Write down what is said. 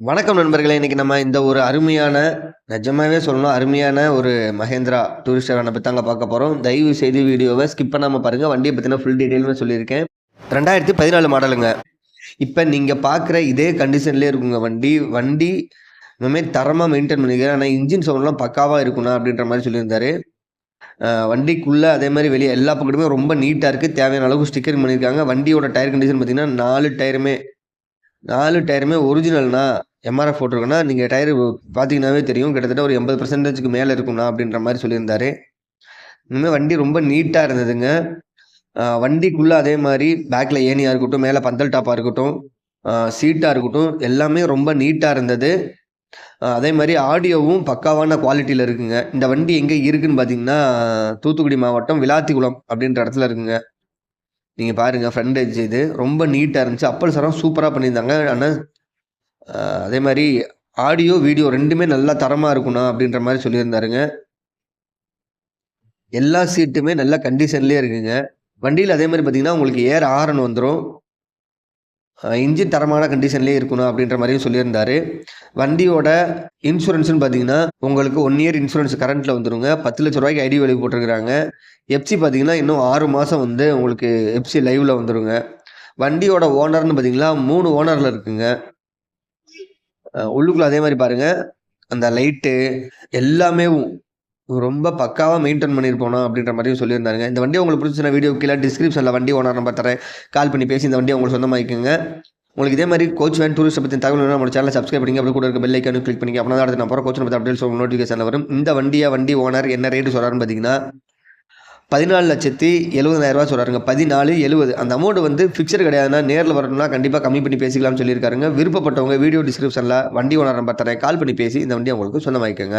வணக்கம் நண்பர்களே இன்னைக்கு நம்ம இந்த ஒரு அருமையான நிஜமாவே சொல்லணும் அருமையான ஒரு மகேந்திரா டூரிஸ்ட் வேனை பற்றி தாங்க பார்க்க போகிறோம் தயவு செய்து வீடியோவை ஸ்கிப் பண்ணாமல் பாருங்கள் வண்டியை பற்றின ஃபுல் டீட்டெயிலுமே சொல்லியிருக்கேன். ரெண்டாயிரத்தி பதினாலு மாடலுங்க. இப்போ நீங்கள் பார்க்குற இதே கண்டிஷன்லேயே இருக்குங்க வண்டி. வண்டி இனிமேல் தரமாக மெயின்டைன் பண்ணிக்கிறேன் ஆனால் இன்ஜின் சவுண்ட்லாம் பக்காவாக இருக்கணும் அப்படின்ற மாதிரி சொல்லியிருந்தாரு. வண்டிக்குள்ளே அதே மாதிரி வெளியே எல்லா பக்கத்துமே ரொம்ப நீட்டாக இருக்குது தேவையான அளவுக்கு ஸ்டிக்கரிங் பண்ணியிருக்காங்க. வண்டியோட டயர் கண்டிஷன் பார்த்தீங்கன்னா நாலு டயருமே நாலு டயருமே ஒரிஜினல்னா எம்ஆர்எஃப் போட்டிருக்குன்னா நீங்கள் டயர் பார்த்தீங்கன்னாவே தெரியும். கிட்டத்தட்ட ஒரு எண்பது பர்சன்டேஜுக்கு மேலே இருக்கும்ண்ணா அப்படின்ற மாதிரி சொல்லியிருந்தாரு. இனிமேல் வண்டி ரொம்ப நீட்டாக இருந்ததுங்க. வண்டிக்குள்ளே அதே மாதிரி பேக்கில் ஏனியாக இருக்கட்டும் மேலே பந்தல் டாப்பாக இருக்கட்டும் சீட்டாக இருக்கட்டும் எல்லாமே ரொம்ப நீட்டாக இருந்தது. அதே மாதிரி ஆடியோவும் பக்காவான குவாலிட்டியில் இருக்குங்க. இந்த வண்டி எங்கே இருக்குன்னு பார்த்தீங்கன்னா தூத்துக்குடி மாவட்டம் விளாத்திக்குளம் அப்படின்ற இடத்துல இருக்குங்க. நீங்கள் பாருங்கள் ஃப்ரண்ட் எஜ் இது ரொம்ப நீட்டாக இருந்துச்சு. அப்பல் சரம் சூப்பராக பண்ணியிருந்தாங்க. ஆனால் அதே மாதிரி ஆடியோ வீடியோ ரெண்டுமே நல்லா தரமாக இருக்குண்ணா அப்படின்ற மாதிரி சொல்லியிருந்தாருங்க. எல்லா சீட்டுமே நல்ல கண்டிஷன்லேயே இருக்குங்க. வண்டியில் அதே மாதிரி பார்த்தீங்கன்னா உங்களுக்கு ஏர் ஆரன் வந்துடும் இன்ஜின் தரமான கண்டிஷன்லேயே இருக்கணும் அப்படின்ற மாதிரியும் சொல்லியிருந்தாரு. வண்டியோட இன்சூரன்ஸ்னு பார்த்தீங்கன்னா உங்களுக்கு ஒன் இயர் இன்சூரன்ஸ் கரண்ட்டில் வந்துருங்க. பத்து லட்ச ரூபாய்க்கு ஐடி வெளியே போட்டிருக்கிறாங்க. எஃப்சி பார்த்தீங்கன்னா இன்னும் ஆறு மாதம் வந்து உங்களுக்கு எஃப்சி லைவில் வந்துருங்க. வண்டியோட ஓனர்னு பார்த்தீங்கன்னா மூணு ஓனரில் இருக்குங்க. உள்ளுக்குள்ளே அதே மாதிரி பாருங்கள் அந்த லைட்டு எல்லாமே ரொம்ப பக்காவாக மெயின்டைன் பண்ணியிருப்போம் அப்படின்ற மாதிரியும் சொல்லியிருந்தாருங்க. இந்த வண்டி உங்களுக்கு பிடிச்சின வீடியோ கீழே டிஸ்கிரிப்ஷனில் வண்டி ஓனர் நம்பர் தரேன். கால் பண்ணி பேசி இந்த வண்டியை உங்களுக்கு சொந்தமாக்கிக்கோங்க. உங்களுக்கு இதே மாதிரி கோச் வேன் டூரிஸ்ட் பற்றி தகவல் வேணும் நம்ம சேனல் சப்ஸ்கிரைப் பண்ணி அப்படி கூட இருக்க பெல் ஐக்கானு கிளிக் பண்ணி அப்படின்னா அடுத்து நான் போகிற கோச் பற்றி அப்டேட்ஸ் நோட்டிஃபிகேஷன் வரும். இந்த வண்டியை வண்டி ஓனர் என்ன ரேட்டு சொல்கிறாருன்னு பார்த்தீங்கன்னா பதினாலு லட்சத்தி எழுபதாயிரரூவா சொல்கிறாருங்க பதினாலு எழுபது. அந்த அமௌண்ட் வந்து ஃபிக்ஸட் கிடையாதுன்னா நேரில் வரணும்னா கண்டிப்பாக கம்மி பண்ணி பேசிக்கலாம்னு சொல்லியிருக்காருங்க. விருப்பப்பட்டவங்க வீடியோ டிஸ்கிரிப்ஷனில் வண்டி ஓனர் நம்பர் தரேன். கால் பண்ணி பேசி இந்த வண்டியை உங்களுக்கு சொந்தமாக்கிக்கோங்க.